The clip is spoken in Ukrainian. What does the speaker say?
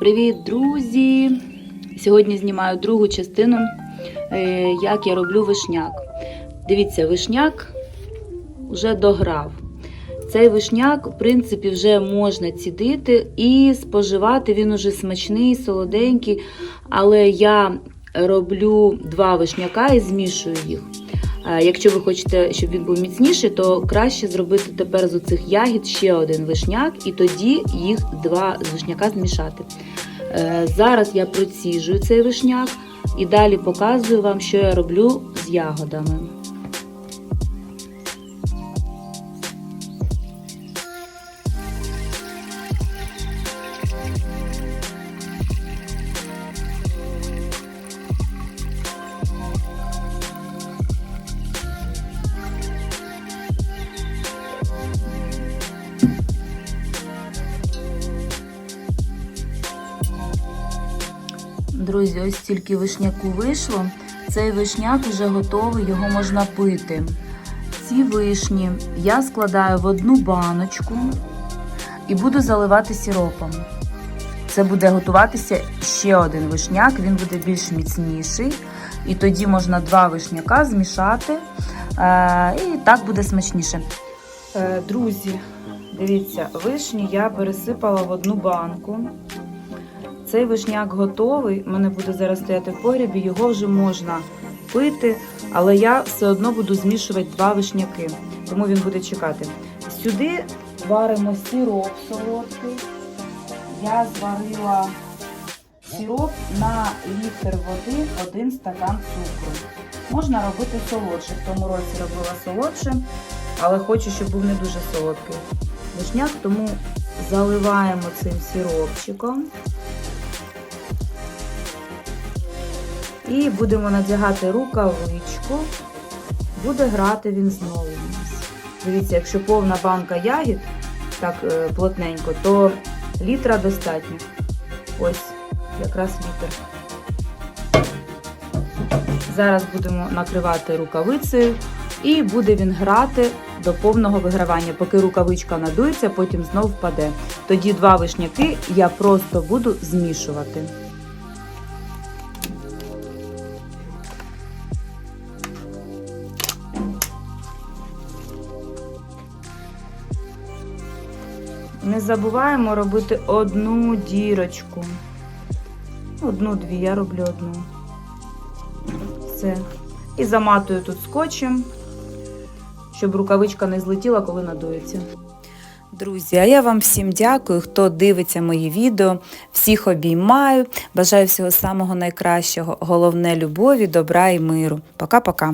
Привіт, друзі! Сьогодні знімаю другу частину, е, як я роблю вишняк. Дивіться, вишняк вже дограв. Цей вишняк, в принципі, вже можна цідити і споживати. Він уже смачний, солоденький. Але я роблю два вишняка і змішую їх. Е, Якщо ви хочете, щоб він був міцніший, то краще зробити тепер з оцих ягід ще один вишняк, і тоді їх два з вишняка змішати. Е, Зараз я проціжую цей вишняк і далі показую вам, що я роблю з ягодами. Друзі, ось тільки вишняку вийшло. Цей вишняк вже готовий, його можна пити. Ці вишні я складаю в одну баночку і буду заливати сиропом. Це буде готуватися ще один вишняк, він буде більш міцніший. І тоді можна два вишняка змішати. Е, і так буде смачніше. Е, друзі, дивіться, вишні я пересипала в одну банку. Цей вишняк готовий. У мене буде зараз стояти в погрібі, його вже можна пити, але я все одно буду змішувати два вишняки, тому він буде чекати. Сюди варимо сироп солодкий. Я зварила сироп на літр води, один стакан цукру. Можна робити солодше. В тому році робила солодше, але хочу, щоб був не дуже солодкий вишняк, тому заливаємо цим сиропчиком. І будемо надягати рукавичку. Буде грати він знову у нас. Дивіться, якщо повна банка ягід, так е, плотненько, то літра достатньо. Ось, якраз літр. Зараз будемо накривати рукавицею і буде він грати до повного вигравання, поки рукавичка надується, потім знов впаде. Тоді два вишняки я просто буду змішувати. Не забуваємо робити одну дірочку. Одну-дві, я роблю одну. Все. І заматую тут скотчем, щоб рукавичка не злетіла, коли надується. Друзі, а я вам всім дякую, хто дивиться мої відео. Всіх обіймаю. Бажаю всього самого найкращого. Головне любові, добра і миру. Пока-пока.